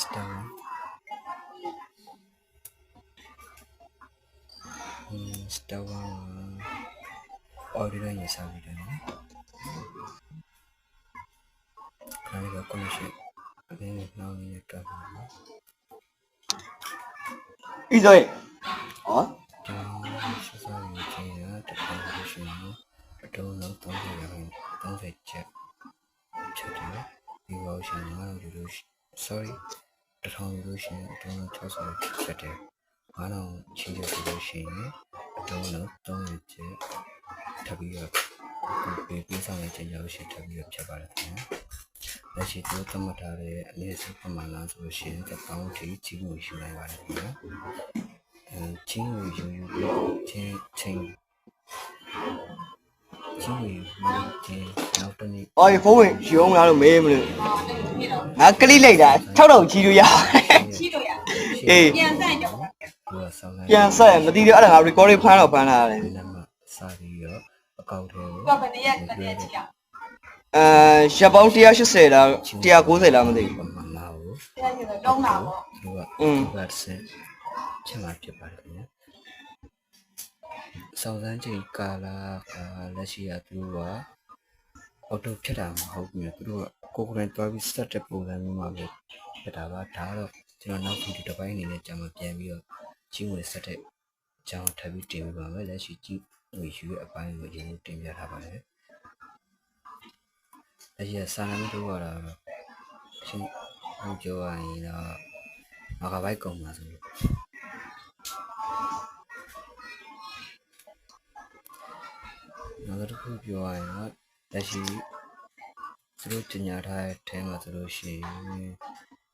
စတာอืมစတာဝါအော်ဒီလိုရစားပြီးတယ်နော်ခါလေးကကွန်ရှင်အင်းနောက်နေတော့ပါနော်ပြီးဆိုရင် 30ချက်ချက်တယ်ပြီးတော့ရှင်ငါတို့လို့ sorry တစ်ထောင်လို့ရှိရင်အတုံးလုံး60ချက်တယ်ငါတော့ချင်းချက်လို့ရှိရင်အတုံးလုံး30ချက်ထပ်ပြီးတော့ပေးပေးဆောင်တဲ့ချိန်ရောက်ရှိထပ်ပြီးတော့ဖြတ်ပါတယ်ခင်ဗျာလက်ရှိတို့သတ်မှတ်ထားတဲ့အနည်းဆုံးပမာဏဆိုလို့ရှိရင်တစ်ပေါင်းထိကြီးမှုရှိနိုင်ပါတယ်ခင်ဗျာအဲချင်းကိုယူယူပြီးချင်းချင်း ချင်းကိုယူပြီးချင်းနောက်တနေ့အော်ဒီဖုန်းဝင်ရုံးလာလို့မေးမလို့ငါကလိလိုက်တာ6000ချီလို့ရပါတယ်ရှိလို့ရအေးပြန်ဆိုင်တော့သူကဆောင်းလိုက်ပြန်ဆက်မသိသေးအဲ့ဒါငါ recording ဖမ်းတော့ဖမ်းလာတယ်ဒီနမှာစာပြီးတော့အကောင့်ထဲကိုကဘယ်နည်းရဘယ်နည်းချီအောင်အဲရပ်ပေါင်း180လား190လားမသိဘူးပမာဏကိုပြန်ချင်တော့တုံးတာပေါ့သူကอืมသူကစင်ချက်မှာဖြစ်ပါတယ်ခင်ဗျာ ဆောင်းစမ်းချိန်ကာလာကလက်ရှိကသူကအော်တိုဖြစ်တာမဟုတ်ဘူးသူတို့ကကိုယ်ကိုယ်တိုင်တွားပြီးစက်တဲ့ပုံစံမျိုးမှာပဲဖြစ်တာပါဒါတော့ကျွန်တော်နောက်ဗီဒီယိုတစ်ပိုင်းအနေနဲ့ကြာမှပြန်ပြီးတော့ကြီးဝင်စက်တဲ့အကြောင်းထပ်ပြီးတင်ပြပါမယ်လက်ရှိကြီးဝင်ယူရဲ့အပိုင်းကိုအရင်တင်ပြထားပါတယ်လက်ရှိစာနာမတို့ကတော့ချင်းဟောပြောရရင်တော့မကဘိုက်ကုန်ပါဆိုလို့ နောက်တစ်ခုပြောရရင်တော့လက်ရှိသူတို့တင်ညာထားတဲ့အဲမှာဆိုလို့ရှိရင်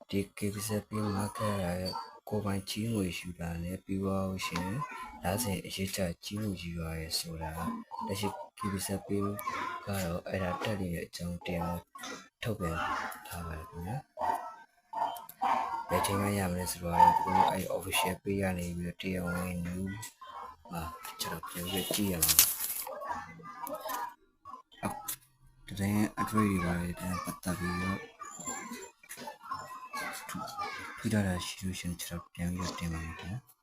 ဒီ KBSP market ရဲ့ကိုယ်ပိုင်ကြီးငွေယူတာနဲ့ပြီးတော့ရှင်ဒါဆိုရင်အရေးချကြီးငွေယူရရဲဆိုတာလက်ရှိ KBSP ကတော့အဲ့ဒါတက်နေတဲ့အကြောင်းတရားထုတ်ပြန်ထားပါတယ်ခင်ဗျာဘယ်ချိန်မှရမလဲဆိုတော့ကိုအဲ့ official page ကနေပြီးတော့တရားဝင် new အာကျွန်တော်ပြန်ပြီးကြည့်ရအောင် တရင်အတွေ့အကြုံတွေတဲ့ပတ်သက်ပြီးတော့ထူးထူးခြားတာရှိလို့ရှရင်ကျွန်တော်ပြန်ပြီးတော့တင်ပါမယ်ခင်ဗျာ